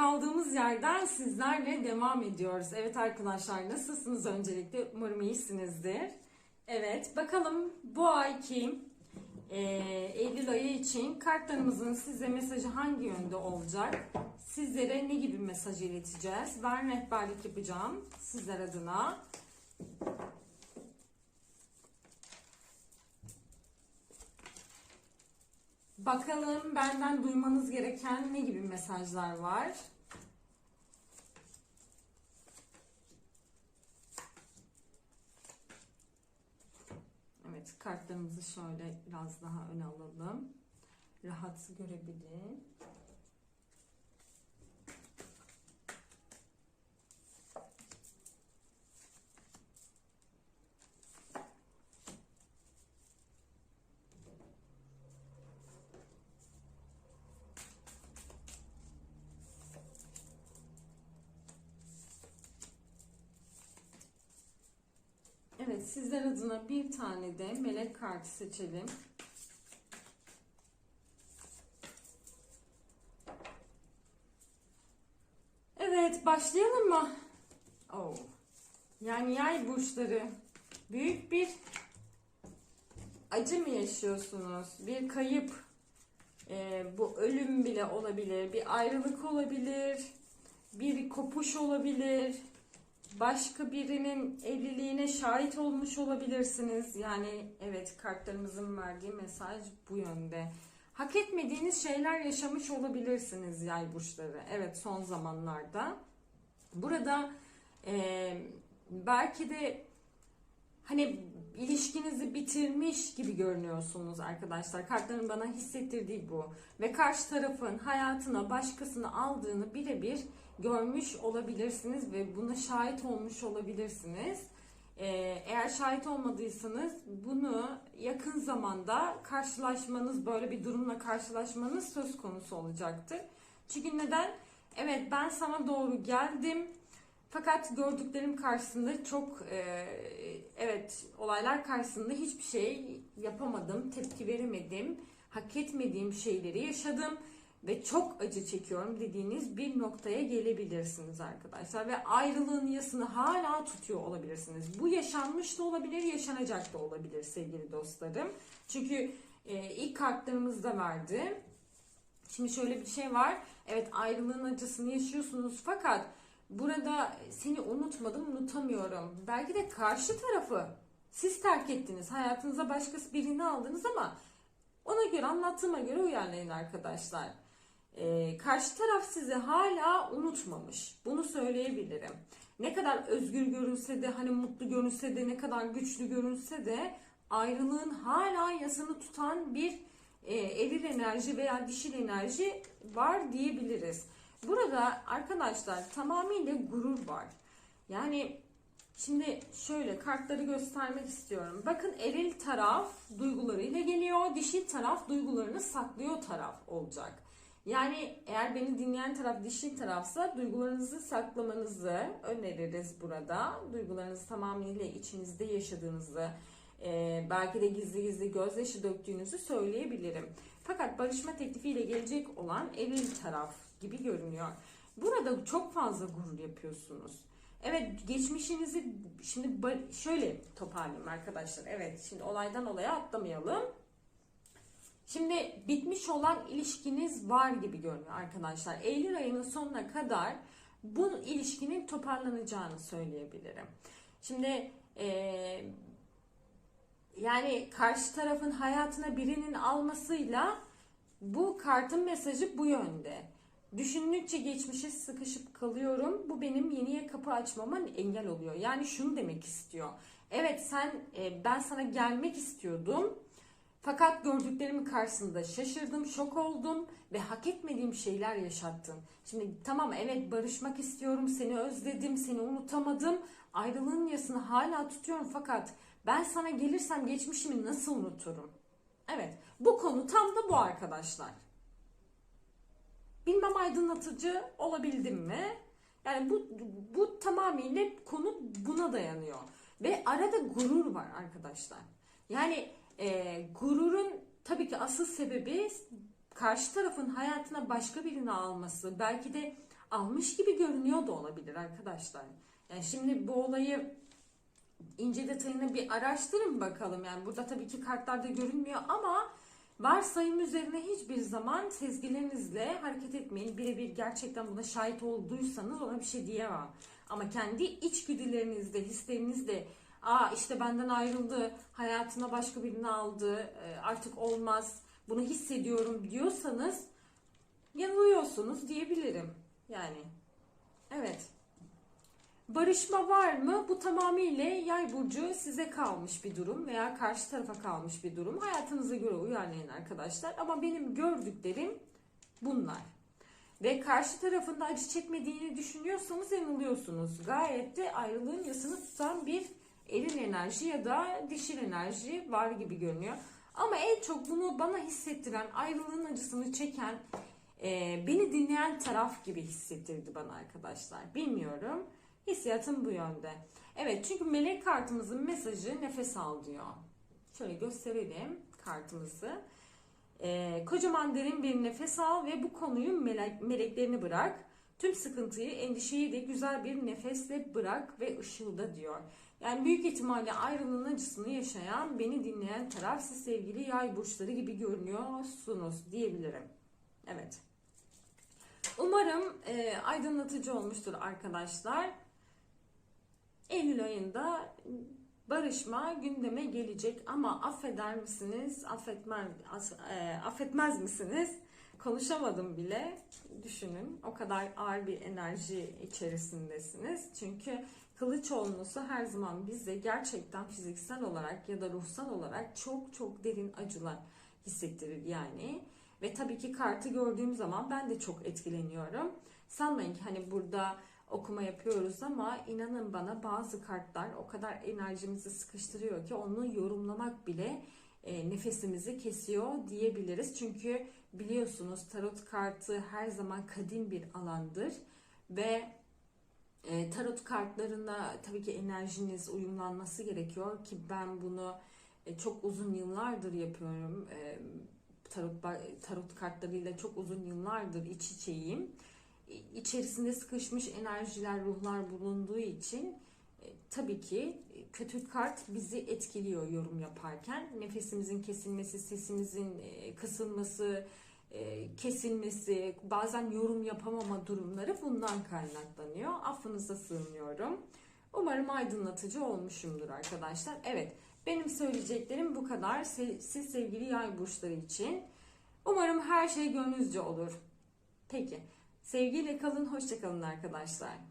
kaldığımız yerden sizlerle devam ediyoruz. Evet arkadaşlar nasılsınız öncelikle? Umarım iyisinizdir. Evet bakalım bu ayki e, Eylül ayı için kartlarımızın size mesajı hangi yönde olacak? Sizlere ne gibi mesaj ileteceğiz? Ben rehberlik yapacağım sizler adına. Bakalım benden duymanız gereken ne gibi mesajlar var? Evet, kartlarımızı şöyle biraz daha öne alalım. Rahat görebilin. Evet, sizler adına bir tane de melek kartı seçelim. Evet, başlayalım mı? Oh. Yani yay burçları büyük bir acı mı yaşıyorsunuz? Bir kayıp, Ee, bu ölüm bile olabilir, bir ayrılık olabilir, bir kopuş olabilir, başka birinin evliliğine şahit olmuş olabilirsiniz. Yani evet kartlarımızın verdiği mesaj bu yönde. Hak etmediğiniz şeyler yaşamış olabilirsiniz yay burçları. Evet son zamanlarda. Burada e, belki de hani ilişkinizi bitirmiş gibi görünüyorsunuz arkadaşlar. Kartların bana hissettirdiği bu. Ve karşı tarafın hayatına başkasını aldığını birebir görmüş olabilirsiniz ve buna şahit olmuş olabilirsiniz. Ee, eğer şahit olmadıysanız bunu yakın zamanda karşılaşmanız, böyle bir durumla karşılaşmanız söz konusu olacaktır. Çünkü neden? Evet ben sana doğru geldim. Fakat gördüklerim karşısında çok e, evet olaylar karşısında hiçbir şey yapamadım, tepki veremedim, hak etmediğim şeyleri yaşadım ve çok acı çekiyorum dediğiniz bir noktaya gelebilirsiniz arkadaşlar ve ayrılığın yasını hala tutuyor olabilirsiniz. Bu yaşanmış da olabilir, yaşanacak da olabilir sevgili dostlarım. Çünkü e, ilk kartlarımızda verdi. Şimdi şöyle bir şey var. Evet ayrılığın acısını yaşıyorsunuz fakat burada seni unutmadım, unutamıyorum. Belki de karşı tarafı siz terk ettiniz. Hayatınıza başkası birini aldınız ama ona göre anlattığıma göre uyarlayın arkadaşlar. Ee, karşı taraf sizi hala unutmamış. Bunu söyleyebilirim. Ne kadar özgür görünse de hani mutlu görünse de ne kadar güçlü görünse de ayrılığın hala yasını tutan bir e, eril enerji veya dişil enerji var diyebiliriz. Burada arkadaşlar tamamıyla gurur var. Yani şimdi şöyle kartları göstermek istiyorum. Bakın eril taraf duygularıyla geliyor. Dişil taraf duygularını saklıyor taraf olacak. Yani eğer beni dinleyen taraf dişil tarafsa duygularınızı saklamanızı öneririz burada. Duygularınızı tamamıyla içinizde yaşadığınızı, e, belki de gizli gizli gözyaşı döktüğünüzü söyleyebilirim. Fakat barışma teklifiyle gelecek olan eril taraf gibi görünüyor. Burada çok fazla gurur yapıyorsunuz. Evet geçmişinizi şimdi şöyle toparlayayım arkadaşlar. Evet şimdi olaydan olaya atlamayalım. Şimdi bitmiş olan ilişkiniz var gibi görünüyor arkadaşlar. Eylül ayının sonuna kadar bu ilişkinin toparlanacağını söyleyebilirim. Şimdi e, yani karşı tarafın hayatına birinin almasıyla bu kartın mesajı bu yönde. Düşündükçe geçmişe sıkışıp kalıyorum. Bu benim yeniye kapı açmama engel oluyor. Yani şunu demek istiyor. Evet sen e, ben sana gelmek istiyordum. Fakat gördüklerimin karşısında şaşırdım, şok oldum ve hak etmediğim şeyler yaşattın. Şimdi tamam evet barışmak istiyorum, seni özledim, seni unutamadım. Ayrılığın yasını hala tutuyorum fakat ben sana gelirsem geçmişimi nasıl unuturum? Evet bu konu tam da bu arkadaşlar. Bilmem aydınlatıcı olabildim mi? Yani bu, bu tamamıyla konu buna dayanıyor. Ve arada gurur var arkadaşlar. Yani e, gururun tabii ki asıl sebebi karşı tarafın hayatına başka birini alması. Belki de almış gibi görünüyor da olabilir arkadaşlar. Yani şimdi bu olayı ince detayını bir araştırın bakalım. Yani burada tabii ki kartlarda görünmüyor ama varsayım üzerine hiçbir zaman sezgilerinizle hareket etmeyin. Birebir gerçekten buna şahit olduysanız ona bir şey diyemem. Ama kendi içgüdülerinizde, hislerinizde aa işte benden ayrıldı, hayatına başka birini aldı, e, artık olmaz, bunu hissediyorum diyorsanız yanılıyorsunuz diyebilirim. Yani evet. Barışma var mı? Bu tamamıyla yay burcu size kalmış bir durum veya karşı tarafa kalmış bir durum. Hayatınıza göre uyarlayın arkadaşlar. Ama benim gördüklerim bunlar. Ve karşı tarafında acı çekmediğini düşünüyorsanız yanılıyorsunuz. Gayet de ayrılığın yasını tutan bir eril enerji ya da dişil enerji var gibi görünüyor. Ama en çok bunu bana hissettiren, ayrılığın acısını çeken, e, beni dinleyen taraf gibi hissettirdi bana arkadaşlar. Bilmiyorum. Hissiyatım bu yönde. Evet çünkü melek kartımızın mesajı nefes al diyor. Şöyle gösterelim kartımızı. Ee, kocaman derin bir nefes al ve bu konuyu melek, meleklerini bırak. Tüm sıkıntıyı, endişeyi de güzel bir nefesle bırak ve ışılda diyor. Yani büyük ihtimalle ayrılığın acısını yaşayan, beni dinleyen taraf siz sevgili yay burçları gibi görünüyorsunuz diyebilirim. Evet. Umarım e, aydınlatıcı olmuştur arkadaşlar. Eylül ayında barışma gündeme gelecek ama affeder misiniz, affetmez, e, affetmez misiniz? Konuşamadım bile. Düşünün o kadar ağır bir enerji içerisindesiniz. Çünkü kılıç olması her zaman bize gerçekten fiziksel olarak ya da ruhsal olarak çok çok derin acılar hissettirir yani. Ve tabii ki kartı gördüğüm zaman ben de çok etkileniyorum. Sanmayın ki hani burada okuma yapıyoruz ama inanın bana bazı kartlar o kadar enerjimizi sıkıştırıyor ki onu yorumlamak bile e, nefesimizi kesiyor diyebiliriz. Çünkü biliyorsunuz tarot kartı her zaman kadim bir alandır ve e, tarot kartlarına tabii ki enerjiniz uyumlanması gerekiyor ki ben bunu e, çok uzun yıllardır yapıyorum. E, tarot tarot kartlarıyla çok uzun yıllardır iç içeyim içerisinde sıkışmış enerjiler, ruhlar bulunduğu için tabii ki kötü kart bizi etkiliyor yorum yaparken. Nefesimizin kesilmesi, sesimizin e, kısılması, e, kesilmesi, bazen yorum yapamama durumları bundan kaynaklanıyor. Affınıza sığınıyorum. Umarım aydınlatıcı olmuşumdur arkadaşlar. Evet, benim söyleyeceklerim bu kadar. Siz sevgili yay burçları için. Umarım her şey gönlünüzce olur. Peki. Sevgiyle kalın, hoşçakalın arkadaşlar.